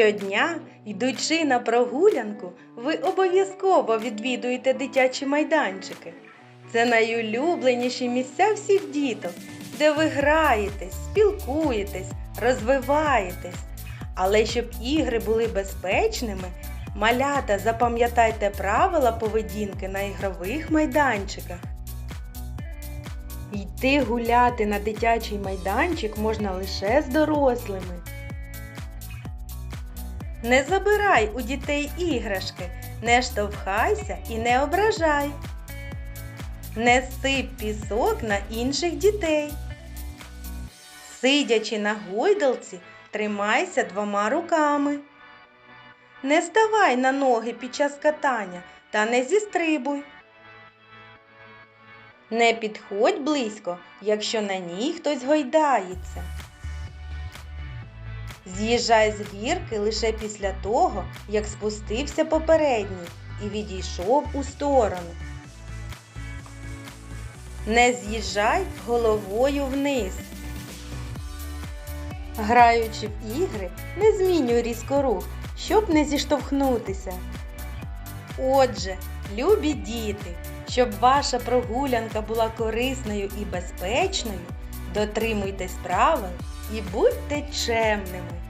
Щодня, йдучи на прогулянку, ви обов'язково відвідуєте дитячі майданчики. Це найулюбленіші місця всіх діток, де ви граєтесь, спілкуєтесь, розвиваєтесь. Але щоб ігри були безпечними, малята запам'ятайте правила поведінки на ігрових майданчиках. Йти гуляти на дитячий майданчик можна лише з дорослими. Не забирай у дітей іграшки, не штовхайся і не ображай. Не сип пісок на інших дітей. Сидячи на гойдалці, тримайся двома руками. Не ставай на ноги під час катання та не зістрибуй. Не підходь близько, якщо на ній хтось гойдається. З'їжджай з гірки лише після того, як спустився попередній і відійшов у сторону. Не з'їжджай головою вниз. Граючи в ігри, не змінюй різко рух, щоб не зіштовхнутися. Отже, любі діти, щоб ваша прогулянка була корисною і безпечною, дотримуйтесь правил і будьте чемними.